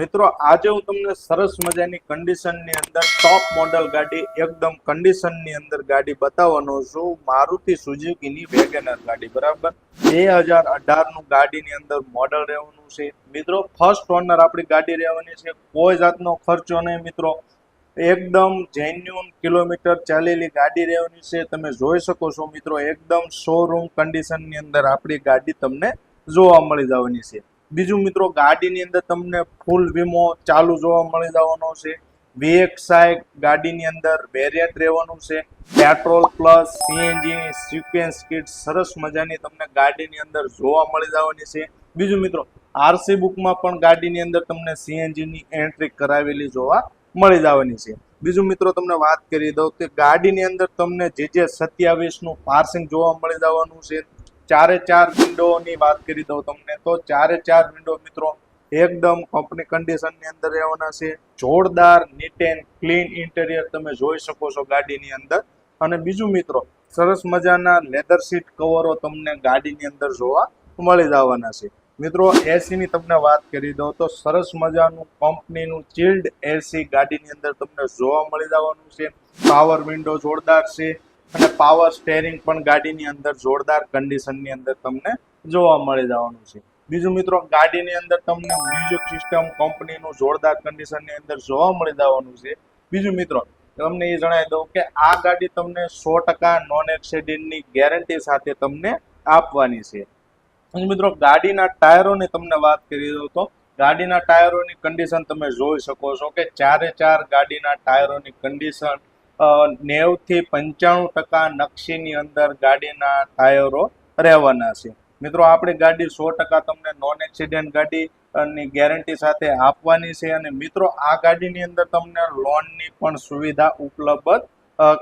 મિત્રો, આજે હું તમને સરસ મજાની કન્ડિશનની અંદર ટોપ મોડલ ગાડી, એકદમ કન્ડિશનની અંદર ગાડી બતાવવાનો છું. મારુતિ સુઝુકીની વેગેનર ગાડી, બરાબર? બે હજાર અઢારનું ગાડીની અંદર મોડલ રહેવાનું છે. મિત્રો ફર્સ્ટ ઓનર આપણી ગાડી રહેવાની છે. કોઈ જાતનો ખર્ચો નહીં, મિત્રો. એકદમ જેન્યુન કિલોમીટર ચાલેલી ગાડી રહેવાની છે. તમે જોઈ શકો છો, મિત્રો, એકદમ શોરૂમ કન્ડિશનની અંદર આપણી ગાડી તમને જોવા મળી જવાની છે. બીજું મિત્રો, ગાડીની અંદર તમને ફૂલ વીમો ચાલુ જોવા મળી જવાનો છે. વીએક્સઆઈ ગાડીની અંદર વેરિયન્ટ રહેવાનું છે. Petrol plus CNG sequence kit સરસ મજાની તમને ગાડીની અંદર જોવા મળી જવાની છે. બીજું મિત્રો આરસી બુકમાં પણ ગાડીની અંદર તમને સીએનજીની એન્ટ્રી કરાવેલી જોવા મળી જવાની છે. બીજું મિત્રો, તમને વાત કરી દઉં કે ગાડીની અંદર તમને જે જે સત્યાવીસનું પાર્સિંગ જોવા મળી જવાનું છે ચારે ચાર વિન્ડોની વાત કરી દઉં તમને, તો ચારે ચાર વિન્ડો મિત્રો એકદમ કંપની કન્ડિશનની અંદર રહેવાના છે. જોરદાર નીટ એન્ડ ક્લીન ઇન્ટેરિયર તમે જોઈ શકો છો ગાડીની અંદર. અને બીજું મિત્રો, સરસ મજાના લેધર સીટ કવરો તમને ગાડીની અંદર જોવા મળી જવાના છે. મિત્રો એસીની તમને વાત કરી દઉં તો સરસ મજાનું કંપનીનું ચિલ્ડ એસી ગાડીની અંદર તમને જોવા મળી જવાનું છે. પાવર વિન્ડો જોરદાર છે. અને પાવર સ્ટેરિંગ પણ ગાડીની અંદર જોરદાર કન્ડિશનની અંદર તમને જોવા મળી જવાનું છે. બીજું મિત્રો, ગાડીની અંદર તમને મ્યુઝિક સિસ્ટમ કંપનીનું જોરદાર કન્ડિશનની અંદર જોવા મળી જવાનું છે. બીજું મિત્રો, તમને એ જણાવી દઉં કે આ ગાડી તમને સો ટકા નોન એક્સિડન્ટની ગેરંટી સાથે તમને આપવાની છે. મિત્રો, ગાડીના ટાયરોની તમને વાત કરી દઉં તો, ગાડીના ટાયરોની કન્ડિશન તમે જોઈ શકો છો કે ચારે ચાર ગાડીના ટાયરોની કન્ડિશન નેવથી પંચાણું ટકા નકશીની અંદર ગાડીના ટાયરો રહેવાના છે. મિત્રો, આપણી ગાડી સો ટકા તમને નોન એક્સિડન્ટ ગાડી ની ગેરંટી સાથે આપવાની છે અને મિત્રો, આ ગાડીની અંદર તમને લોનની પણ સુવિધા ઉપલબ્ધ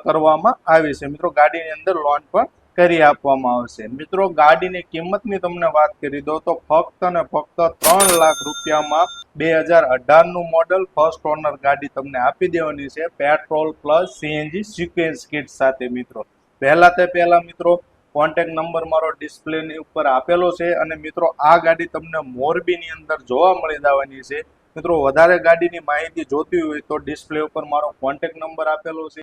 કરવામાં આવી છે. મિત્રો, ગાડીની અંદર લોન પણ કરી આપવામાં આવશે. મિત્રો, ગાડીની કિંમતની તમને વાત કરી દો તો ફક્ત ને ફક્ત ત્રણ લાખ રૂપિયામાં બે હજાર અઢારનું મોડલ ફર્સ્ટ ઓનર ગાડી તમને આપી દેવાની છે. Petrol plus CNG sequence kit સાથે મિત્રો. પહેલા તે પહેલા મિત્રો કોન્ટેક નંબર મારો ડિસ્પ્લેની ઉપર આપેલો છે અને મિત્રો, આ ગાડી તમને મોરબીની અંદર જોવા મળી જવાની છે. મિત્રો, વધારે ગાડીની માહિતી જોતી હોય તો ડિસ્પ્લે ઉપર મારો કોન્ટેક નંબર આપેલો છે.